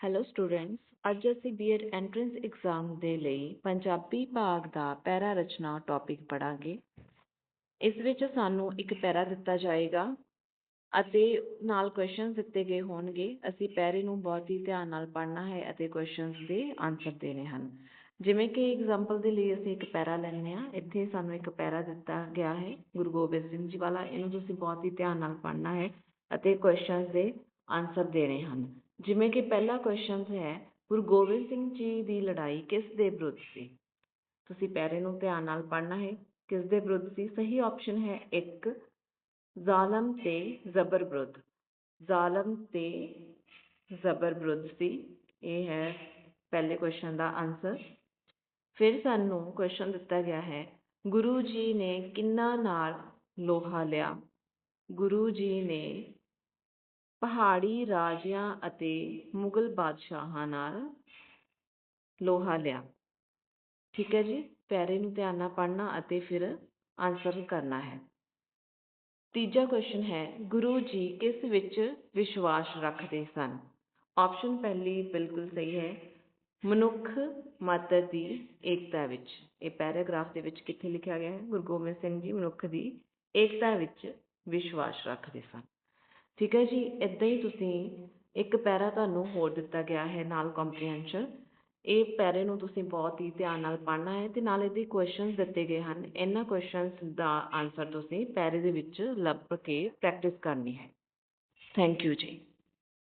Hello students ਅੱਜ ਅਸੀਂ BEd entrance exam ਦੇ ਲਈ ਪੰਜਾਬੀ ਭਾਗ ਦਾ ਪੈਰਾ ਰਚਨਾ ਟੌਪਿਕ ਪੜਾਂਗੇ ਇਸ ਵਿੱਚ ਸਾਨੂੰ ਇੱਕ ਪੈਰਾ ਦਿੱਤਾ ਜਾਏਗਾ ਅਤੇ ਨਾਲ ਕੁਐਸਚਨਸ ਦਿੱਤੇ ਗਏ ਹੋਣਗੇ। ਅਸੀਂ ਪੈਰੇ ਨੂੰ ਬਹੁਤ ਹੀ ਧਿਆਨ ਨਾਲ ਪੜ੍ਹਨਾ ਹੈ ਅਤੇ ਕੁਐਸਚਨਸ ਦੇ ਆਨਸਰ ਦੇਣੇ ਹਨ। ਜਿਵੇਂ ਕਿ ਐਗਜ਼ਾਮਪਲ ਦੇ ਲਈ ਅਸੀਂ ਇੱਕ ਪੈਰਾ ਲੈਂਦੇ ਹਾਂ। ਇੱਥੇ ਸਾਨੂੰ ਇੱਕ ਪੈਰਾ ਦਿੱਤਾ ਗਿਆ ਹੈ। ਗੁਰੂ ਗੋਬਿੰਦ ਸਿੰਘ ਜੀ ਵਾਲਾ। ਇਹਨੂੰ ਤੁਸੀਂ ਬਹੁਤ ਹੀ ਧਿਆਨ ਨਾਲ ਪੜ੍ਹਨਾ ਹੈ ਅਤੇ ਕੁਐਸਚਨਸ ਦੇ ਆਨਸਰ ਦੇਣੇ ਹਨ। ਜਿਵੇਂ ਕਿ ਪਹਿਲਾ ਕੁਐਸਚਨ ਹੈ, ਗੁਰੂ ਗੋਬਿੰਦ ਸਿੰਘ ਜੀ ਦੀ ਲੜਾਈ ਕਿਸ ਦੇ ਵਿਰੁੱਧ ਸੀ? ਤੁਸੀਂ ਪੈਰੇ ਨੂੰ ਧਿਆਨ ਨਾਲ ਪੜ੍ਹਨਾ ਹੈ, ਕਿਸ ਦੇ ਵਿਰੁੱਧ ਸੀ? ਸਹੀ ਆਪਸ਼ਨ ਹੈ ਇੱਕ, ਜ਼ਾਲਮ ਤੇ ਜ਼ਬਰ ਵਿਰੁੱਧ। ਜ਼ਾਲਮ ਤੇ ਜ਼ਬਰ ਵਿਰੁੱਧ ਸੀ, ਇਹ ਹੈ ਪਹਿਲੇ ਕੁਐਸਚਨ ਦਾ ਆਨਸਰ ਫਿਰ ਸਾਨੂੰ ਕੁਐਸਚਨ ਦਿੱਤਾ ਗਿਆ ਹੈ, ਗੁਰੂ ਜੀ ਨੇ ਕਿੰਨਾ ਨਾਲ ਲੋਹਾ ਲਿਆ? ਗੁਰੂ ਜੀ ਨੇ ਪਹਾੜੀ ਰਾਜਿਆਂ ਅਤੇ ਮੁਗਲ ਬਾਦਸ਼ਾਹਾਂ ਨਾਲ ਲੋਹਾ ਲਿਆ। ਠੀਕ ਹੈ ਜੀ, ਪੈਰੇ ਨੂੰ ਧਿਆਨ ਨਾਲ ਪੜ੍ਹਨਾ ਅਤੇ ਫਿਰ ਆਨਸਰ ਕਰਨਾ ਹੈ। ਤੀਜਾ ਕੁਐਸਚਨ ਹੈ, ਗੁਰੂ ਜੀ ਕਿਸ ਵਿੱਚ ਵਿਸ਼ਵਾਸ ਰੱਖਦੇ ਸਨ? ਆਪਸ਼ਨ ਪਹਿਲੀ ਬਿਲਕੁਲ ਸਹੀ ਹੈ, ਮਨੁੱਖ ਮਾਤਰ ਦੀ ਏਕਤਾ ਵਿੱਚ। ਇਹ ਪੈਰਾਗ੍ਰਾਫ ਦੇ ਵਿੱਚ ਕਿੱਥੇ ਲਿਖਿਆ ਗਿਆ ਹੈ? ਗੁਰੂ ਗੋਬਿੰਦ ਸਿੰਘ ਜੀ ਮਨੁੱਖ ਦੀ ਏਕਤਾ ਵਿੱਚ ਵਿਸ਼ਵਾਸ ਰੱਖਦੇ ਸਨ। ਠੀਕ ਹੈ ਜੀ ਇੱਦਾਂ ਹੀ ਤੁਸੀਂ ਇੱਕ ਪੈਰਾ ਤੁਹਾਨੂੰ ਹੋਰ ਦਿੱਤਾ ਗਿਆ ਹੈ ਨਾਲ ਕੰਪਰੀਹੈਂਸ਼ਨ ਇਹ ਪੈਰੇ ਨੂੰ ਤੁਸੀਂ ਬਹੁਤ ਹੀ ਧਿਆਨ ਨਾਲ ਪੜ੍ਹਨਾ ਹੈ ਅਤੇ ਨਾਲ ਇਹਦੇ ਕੁਐਸਚਨਸ ਦਿੱਤੇ ਗਏ ਹਨ। ਇਹਨਾਂ ਕੁਐਸਚਨਸ ਦਾ ਆਨਸਰ ਤੁਸੀਂ ਪੈਰੇ ਦੇ ਵਿੱਚ ਲੱਭ ਕੇ ਪ੍ਰੈਕਟਿਸ ਕਰਨੀ ਹੈ। ਥੈਂਕ ਯੂ ਜੀ।